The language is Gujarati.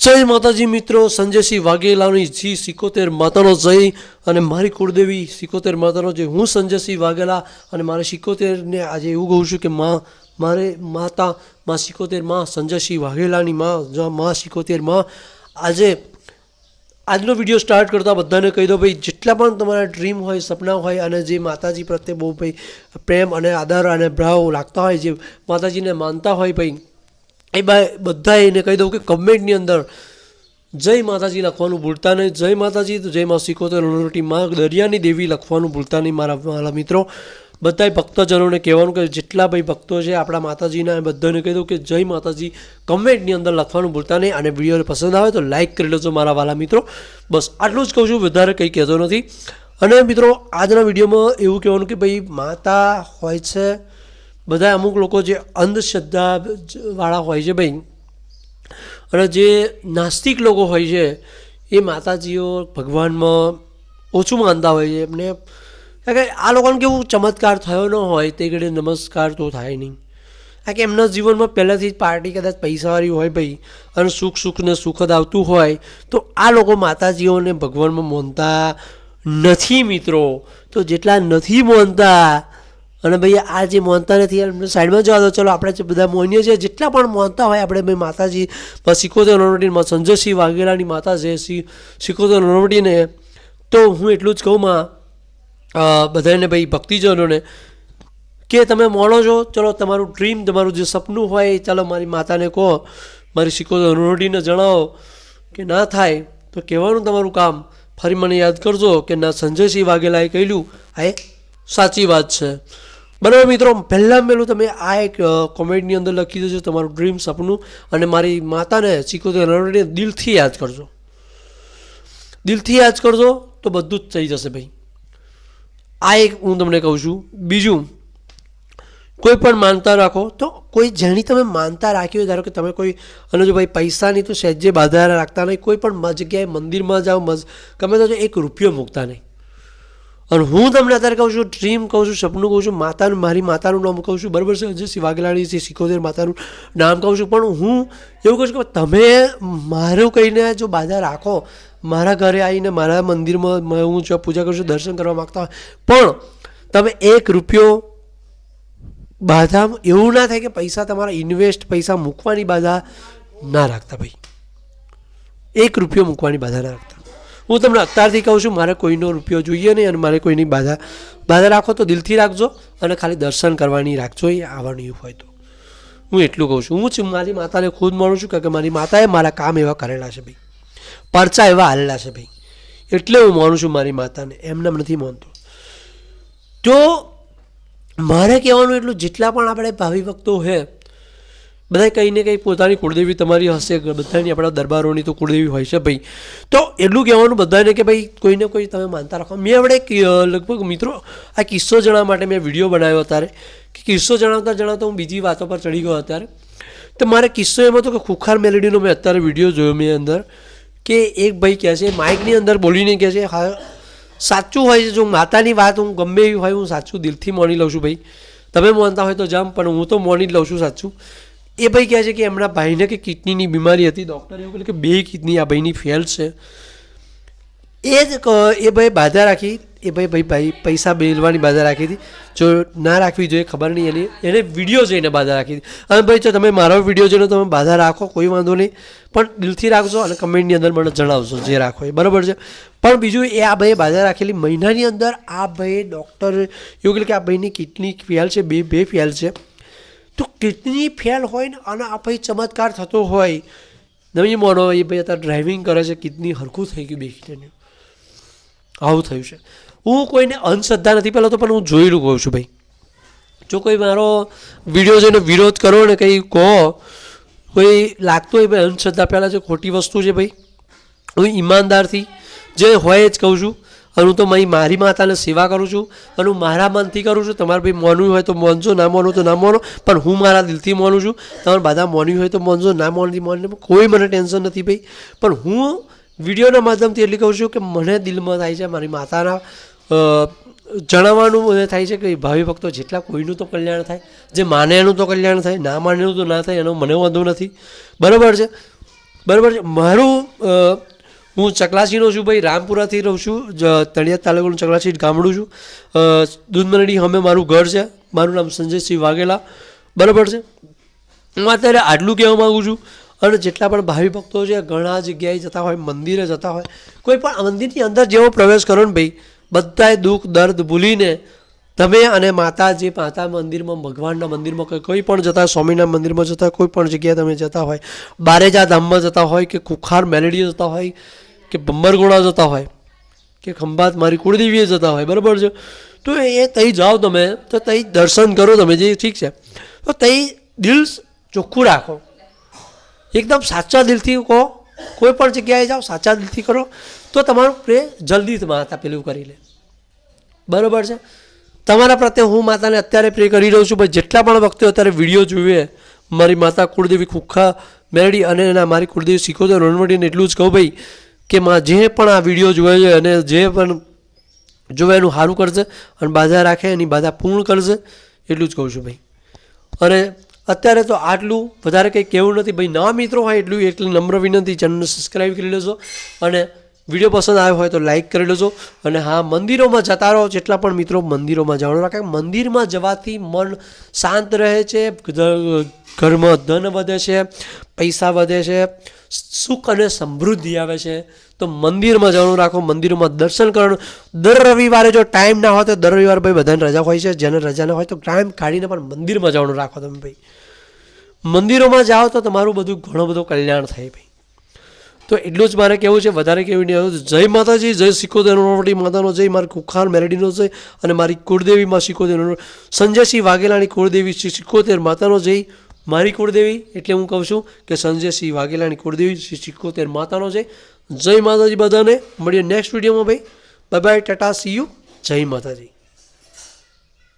જય માતાજી મિત્રો સંજયસિંહ વાઘેલાની જી સિકોતેર માતાનો જય અને મારી કુળદેવી સિકોતેર માતાનો જય. હું સંજયસિંહ વાઘેલા અને મારે સિકોતેરને આજે એવું કહું છું કે માં, મારે માતા, માં સિકોતેરમાં સંજયસિંહ વાઘેલાની માં માં સિકોતેરમાં, આજે, આજનો વીડિયો સ્ટાર્ટ કરતાં બધાને કહી દો ભાઈ, જેટલા પણ તમારા ડ્રીમ હોય, સપના હોય અને જે માતાજી પ્રત્યે બહુ ભાઈ પ્રેમ અને આદર અને ભાવ લાગતા હોય, જે માતાજીને માનતા હોય ભાઈ એ બધા એને કહી દઉં કે કમેન્ટની અંદર, જય માતાજી લખવાનું ભૂલતા નહીં. જય માતાજી તો જય માં સિકોતેર લોટી માં દરિયાની દેવી લખવાનું ભૂલતા નહીં મારા મારા મિત્રો. બધાય ભક્તજનોને કહેવાનું કે જેટલા ભાઈ ભક્તો છે આપણા માતાજીના, એ બધાને કહી દઉં કે જય માતાજી. કમેન્ટની અંદર લખવાનું ભૂલતા નહીં અને વીડિયો પસંદ આવે તો લાઇક કરી લેજો મારા વાલા મિત્રો. બસ આટલું જ કહું છું, વધારે કંઈ કહેતો નથી. અને મિત્રો, આજના વિડીયોમાં એવું કહેવાનું કે ભાઈ માતા હોય છે બધા અમુક લોકો જે અંધશ્રદ્ધા વાળા હોય છે ભાઈ અને જે નાસ્તિક લોકો હોય છે, એ માતાજીઓ ભગવાનમાં ઓછું માનતા હોય છે. એમને કારણ કે આ લોકોને કેવું ચમત્કાર થયો ન હોય, તે ઘડી નમસ્કાર તો થાય નહીં. કારણ કે એમના જીવનમાં પહેલાંથી જ પાર્ટી કદાચ પૈસાવાળી હોય ભાઈ, અને સુખ સુખને સુખદ આવતું હોય, તો આ લોકો માતાજીઓને ભગવાનમાં માનતા નથી મિત્રો. તો જેટલા નથી માનતા અને ભાઈ, આ જે માનતા નથી એમને સાઈડમાં જવા દો. ચલો, આપણે જે બધા મોનીએ છીએ જેટલા પણ માનતા હોય, આપણે ભાઈ માતાજી સિકોતેર નોનવટીમાં સંજયસિંહ વાઘેલાની માતા છે સિંહ સિકોતેર નોનવટીને તો હું એટલું જ કહું, માં બધાને ભાઈ, ભક્તિજનોને, કે તમે મોણો છો, ચલો, તમારું ડ્રીમ તમારું જે સપનું હોય, ચાલો, મારી માતાને કહો, મારી સિકોતેર નોનવટીને જણાવો, કે ના થાય, તો કહેવાનું તમારું કામ. ફરી મને યાદ કરજો કે ના, સંજયસિંહ વાઘેલાએ કહેલું એ સાચી વાત છે. બરાબર મિત્રો, પહેલાં પહેલું તમે આ એક કોમેન્ટની અંદર લખી દેજો તમારું ડ્રીમ સપનું અને મારી માતાને સિકોતેર નોનવટીને દિલથી યાદ કરજો. દિલથી યાદ કરજો તો બધું જ થઈ જશે ભાઈ. આ એક હું તમને કહું છું. બીજું, કોઈ પણ માનતા રાખો તો કોઈ જેની તમે માનતા રાખી હોય, ધારો કે તમે કોઈ, અને જો ભાઈ પૈસાની તો સહેજે બાધા રાખતા નહીં, કોઈ પણ જગ્યાએ મંદિરમાં જાઓ ગમે તો એક રૂપિયો મૂકતા નહીં. અને હું તમને અત્યારે કહું છું ડ્રીમ કહું છું સપનું કહું છું માતાનું મારી માતાનું નામ કહું છું બરાબર છે સિંહ વાઘેલાણી છે સિકોતેર માતાનું નામ કહું છું પણ હું એવું કહું છું કે તમે મારું કહીને જો બાધા રાખો, મારા ઘરે આવીને મારા મંદિરમાં હું જો પૂજા કરું છું, દર્શન કરવા માગતા હોય, પણ તમે એક રૂપિયો બાધા એવું ના થાય કે પૈસા તમારા ઇન્વેસ્ટ પૈસા મૂકવાની બાધા ના રાખતા ભાઈ. એક રૂપિયો મૂકવાની બાધા ના રાખતા. હું તમને અત્યારથી કહું છું, મારે કોઈનો રૂપિયો જોઈએ નહીં અને મારે કોઈની બાધા બાધા રાખો તો દિલથી રાખજો અને ખાલી દર્શન કરવાની રાખજો, એ આવવાની હોય તો. હું એટલું કહું છું. હું છું મારી માતાને ખુદ મળું છું કે મારી માતાએ મારા કામ એવા કરેલા છે ભાઈ. પરચા એવા હાલેલા છે ભાઈ. એટલે હું માનું છું મારી માતાને. એમને નથી માનતો. તો મારે કહેવાનું એટલું, જેટલા પણ આપણે ભાવિ ભક્તો છે બધા કંઈ ને કંઈ પોતાની કુળદેવી તમારી હશે બધાની આપણા દરબારોની તો કુળદેવી હોય છે ભાઈ. તો એટલું કહેવાનું બધાને કે ભાઈ કોઈને કોઈ તમે માનતા રાખો. મેં આપણે લગભગ મિત્રો, આ કિસ્સો જણાવવા માટે મેં વીડિયો બનાવ્યો અત્યારે. કે કિસ્સો જણાવતા જણાવતા હું બીજી વાતો પર ચડી ગયો અત્યારે. તો મારે કિસ્સો એમાં હતો કે ખુખાર મેલેડીનો મેં અત્યારે વીડિયો જોયો મેં અંદર. કે એક ભાઈ કહે છે, માઇકની અંદર બોલીને કહે છે, હા, સાચું હોય છે, જો માતાની વાત હું ગમે એવી હોય, હું સાચું દિલથી માની લઉં છું ભાઈ. તમે માનતા હોય તો જામ, પણ હું તો માની જ લઉં છું સાચું. એ ભાઈ કહે છે કે એમના ભાઈને કે કિડનીની બીમારી હતી ડૉક્ટરે એવું કહ્યું કે બે કિડની આ ભાઈની ફેલ છે. એ જ એ ભાઈ બાધા રાખી, એ ભાઈ ભાઈ ભાઈ પૈસા બેલવાની બાધા રાખી હતી. જો ના રાખવી જોઈએ, ખબર નહીં, એની, એને વીડિયો જોઈને બાધા રાખી હતી. અને ભાઈ, જો તમે મારો વીડિયો જોઈને તમે બાધા રાખો, કોઈ વાંધો નહીં. પણ દિલથી રાખજો અને કમેન્ટની અંદર મને જણાવજો જે રાખો એ. બરાબર છે? પણ બીજું એ આ ભાઈએ બાધા રાખેલી મહિનાની અંદર આ ભાઈ ડૉક્ટર એવું કહે કે આ ભાઈની કિડની ફેલ છે, બે બે ફેલ છે. તો કિડની ફેલ હોય ને અને આ ભાઈ ચમત્કાર થતો હોય. નહીં માનો એ ભાઈ અત્યારે ડ્રાઇવિંગ કરે છે, કિડની હરખું થઈ ગયું બે કિડની આવું થયું છે. હું કોઈને અંધશ્રદ્ધા નથી, પહેલાં તો પણ હું જોયેલું કહું છું ભાઈ. જો કોઈ મારો વીડિયો જોઈને વિરોધ કરો ને કંઈ કહો, કોઈ લાગતું હોય ભાઈ અંધશ્રદ્ધા પહેલાં જે ખોટી વસ્તુ છે ભાઈ, હું ઈમાનદારથી જે હોય જ કહું છું. અને હું તો મારી માતાને સેવા કરું છું, અને હું મારા મનથી કરું છું. તમારે ભાઈ મોનવું હોય તો મોનજો ના મોનો તો ના મોનો. પણ હું મારા દિલથી મોનું છું. તમારે બધા મોનવી હોય તો મોનજો ના મોનથી મોન કોઈ મને ટેન્શન નથી ભાઈ. પણ હું વિડીયોના માધ્યમથી એટલી કહું છું કે મને દિલમાં થાય છે મારી માતાના જણાવવાનું મને થાય છે કે ભાવિ ભક્તો જેટલા કોઈનું તો કલ્યાણ થાય, જે માને એનું તો કલ્યાણ થાય, ના માને એનું તો ના થાય, એનો મને વાંધો નથી. બરાબર છે? બરાબર છે? મારું હું ચકલાસીનો છું ભાઈ, રામપુરાથી રહું છું, જ- તળિયા તાલુકાનું ચકલાસી ગામડું છું. દૂધમરડી અમે મારું ઘર છે. મારું નામ સંજયસિંહ વાઘેલા. બરાબર છે? હું અત્યારે આટલું કહેવા માગું છું. અને જેટલા પણ ભાવિ ભક્તો છે, ઘણા જગ્યાએ જતા હોય, મંદિરે જતા હોય, કોઈ પણ મંદિરની અંદર જેવો પ્રવેશ કરો ને ભાઈ, બધાય દુઃખ દર્દ ભૂલીને તમે અને માતાજી માતા મંદિરમાં, ભગવાનના મંદિરમાં કે કોઈ પણ જતા સ્વામિનારાયણ મંદિરમાં જતા, કોઈ પણ જગ્યાએ તમે જતા હોય, બારેજા ધામમાં જતા હોય કે કુખાર મેલેડી જતા હોય કે બંબરગોળા જતા હોય કે ખંભાત મારી કુળદેવીએ જતા હોય, બરાબર છે? તો એ તઈ જાઓ તમે, તો તઈ દર્શન કરો તમે જે ઠીક છે. તો તઈ દિલ ચોખ્ખું રાખો. એકદમ સાચા દિલથી કહો, કોઈ પણ જગ્યાએ જાઓ, સાચા દિલથી કરો, તો તમારું પ્રે જલ્દી માતા પેલું કરી લે. બરાબર છે? તમારા પ્રત્યે હું માતાને અત્યારે પ્રે કરી રહ્યો છું. ભાઈ, જેટલા પણ વખતે અત્યારે વીડિયો જોઈએ મારી માતા કુળદેવી ખુખ્ખા મેરડી અને એના મારી કુળદેવી તો રણવટીને એટલું જ કહું ભાઈ, કે માં જે પણ આ વીડિયો જોવે છે અને જે પણ જોવે એનું સારું કરશે અને બાધા રાખે, એની બાધા પૂર્ણ કરશે, એટલું જ કહું છું ભાઈ. અને અત્યારે તો આટલું વધારે કંઈ કહેવું નથી. ભાઈ નવા મિત્રો હોય એટલું, એટલી નમ્ર વિનંતી, ચેનલને સબસ્ક્રાઈબ કરી લેશો અને વીડિયો પસંદ આવ્યો હોય તો લાઇક કરી લેજો. અને હા, મંદિરોમાં જતા રહો. જેટલા પણ મિત્રો મંદિરોમાં જવાનું રાખે મંદિરમાં જવાથી મન શાંત રહે છે ઘરમાં ધન વધે છે, પૈસા વધે છે, સુખ અને સમૃદ્ધિ આવે છે. તો મંદિરમાં જવાનું રાખો, મંદિરોમાં દર્શન કરવાનું. દર રવિવારે જો ટાઈમ ના હોય તો દર રવિવારે ભાઈ બધાને રજા હોય છે. જેને રજા ના હોય તો ટાઈમ કાઢીને પણ મંદિરમાં જવાનું રાખો તમે ભાઈ. મંદિરોમાં જાઓ તો તમારું બધું ઘણું બધું કલ્યાણ થાય ભાઈ. તો એટલું જ મારે કહેવું છે, વધારે કેવું નહીં જય માતાજી, જય સિકોતેર નોરવટી માતાનો, જય મારી કુખાર મેલેડીનો જય અને મારી કુળદેવીમાં સિકોતેર સંજયસિંહ વાઘેલાની કુળદેવી શ્રી સિકોતેર માતાનો જય. મારી કુળદેવી, એટલે હું કહું છું કે સંજયસિંહ વાઘેલાની કુળદેવી શ્રી સિકોતેર માતાનો જય. જય માતાજી બધાને. મળીએ નેક્સ્ટ વિડીયોમાં ભાઈ. Bye bye tata see you જય માતાજી.